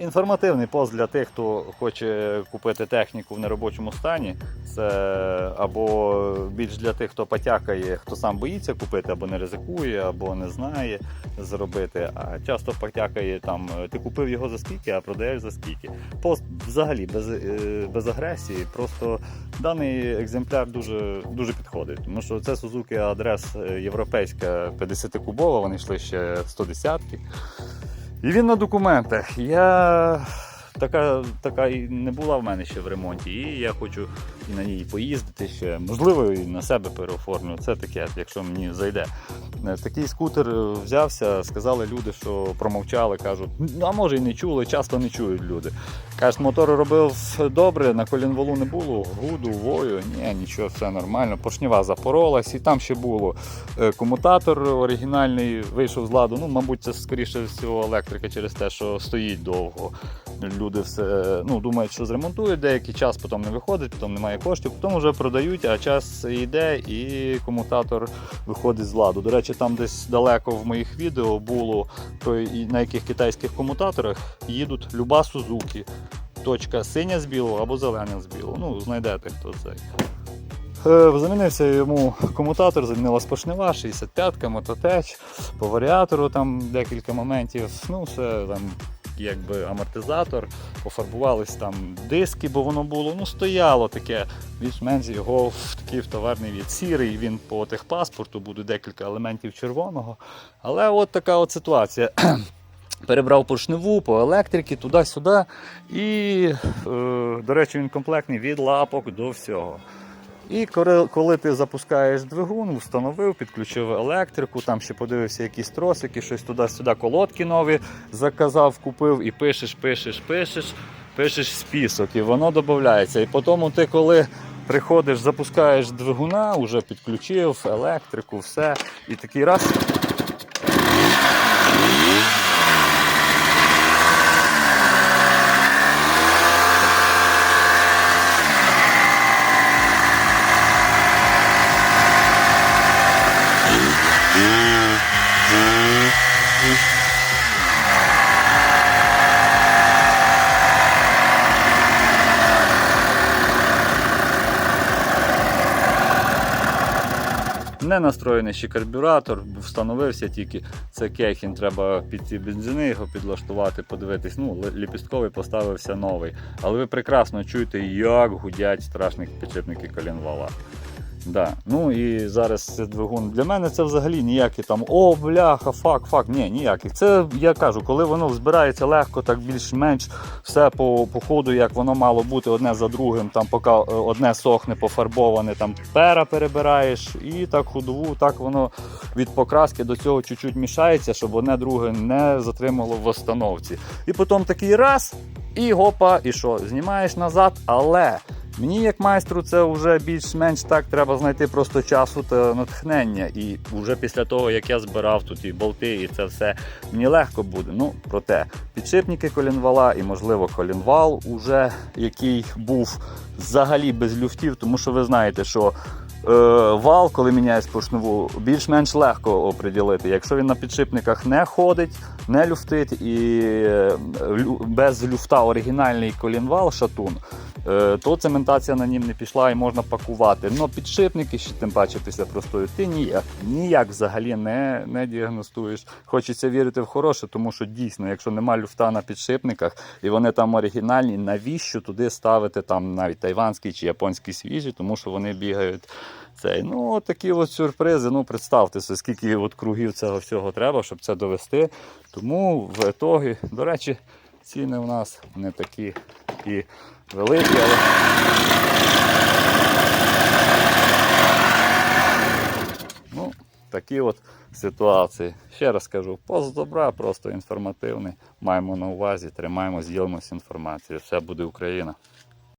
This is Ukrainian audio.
Інформативний пост для тих, хто хоче купити техніку в неробочому стані. Це або більш для тих, хто потякає, хто сам боїться купити, або не ризикує, або не знає зробити. А часто потякає там, ти купив його за скільки, а продаєш за скільки. Пост взагалі без, е, без агресії. Просто даний екземпляр дуже, дуже підходить. Тому що це Suzuki адрес е, європейська 50-кубова, вони йшли ще 110-ки. І він на документах. Я така, така і не була в мене ще в ремонті, і я хочу і на ній поїздити ще. Можливо, і на себе переоформлю. Це таке, якщо мені зайде. Е, Такий скутер е, взявся, сказали люди, що промовчали, кажуть, а може і не чули, часто не чують люди. Кажуть, мотор робив добре, на колінвалу не було, гуду, вою, ні, нічого, все нормально. Поршнева запоролась, і там ще було е, комутатор оригінальний, вийшов з ладу. Ну, мабуть, це скоріше всього електрика через те, що стоїть довго. Люди все ну, думають, що зремонтують деякий час, потім не виходить, потім немає коштів, потім вже продають, а час йде і комутатор виходить з ладу. До речі, там десь далеко в моїх відео було про на яких китайських комутаторах їдуть люба Сузуки. Точка синя з білого або зелена з білого. Ну, знайдете хто це. Е, Замінився йому комутатор, замінила спашнева, 65-ка, мототеч, по варіатору там декілька моментів. Ну, все там якби амортизатор, пофарбувались там диски, бо воно було, ну стояло таке, більш-менш його в такий в товарний від сірий, він по техпаспорту буде декілька елементів червоного. Але от така от ситуація. Перебрав поршневу по електрики, туди-сюди. І, е, до речі, він комплектний від лапок до всього. І коли, коли ти запускаєш двигун, встановив, підключив електрику, там ще подивився якісь тросики, щось туди-сюди, колодки нові заказав, купив і пишеш, пишеш, пишеш, пишеш список, і воно додається. І потім ти коли приходиш, запускаєш двигуна, вже підключив електрику, все, і такий раз. Не настроєний ще карбюратор, встановився тільки це кехін, треба під ці бензини його підлаштувати, подивитись. Ну, ліпістковий поставився новий. Але ви прекрасно чуєте, як гудять страшні підшипники колінвала. Да. Ну і зараз це двигун. Для мене це взагалі ніякі там о, бляха, фак, фак. Ні, ніяких. Це я кажу, коли воно збирається легко, так більш-менш все по, по ходу, як воно мало бути одне за другим, там поки е, одне сохне, пофарбоване, там пера перебираєш, і так ходову, так воно від покраски до цього чуть-чуть мішається, щоб одне друге не затримало в остановці. І потім такий раз, і гопа, і що? Знімаєш назад, але. Мені, як майстру, це вже більш-менш так треба знайти просто часу та натхнення. І вже після того, як я збирав тут і болти, і це все, мені легко буде. Ну, проте, підшипники колінвала і, можливо, колінвал, уже який був взагалі без люфтів, тому що ви знаєте, що. е, Вал, коли міняєш поршневу, більш-менш легко оприділити. Якщо він на підшипниках не ходить, не люфтить і е, без люфта оригінальний колінвал шатун, е, то цементація на нім не пішла і можна пакувати. Но підшипники, ще тим паче після простої, ти ніяк, ніяк взагалі не, не діагностуєш. Хочеться вірити в хороше, тому що дійсно, якщо нема люфта на підшипниках і вони там оригінальні, навіщо туди ставити там навіть тайванський чи японський свіжі, тому що вони бігають. Цей. Ну, от такі от сюрпризи. Ну, представте скільки от кругів цього всього треба, щоб це довести. Тому в ітогі, до речі, ціни у нас не такі і великі, але. Ну, такі от ситуації. Ще раз кажу, пост добра, просто інформативний. Маємо на увазі, тримаємо, ділимося інформацією. Все буде Україна.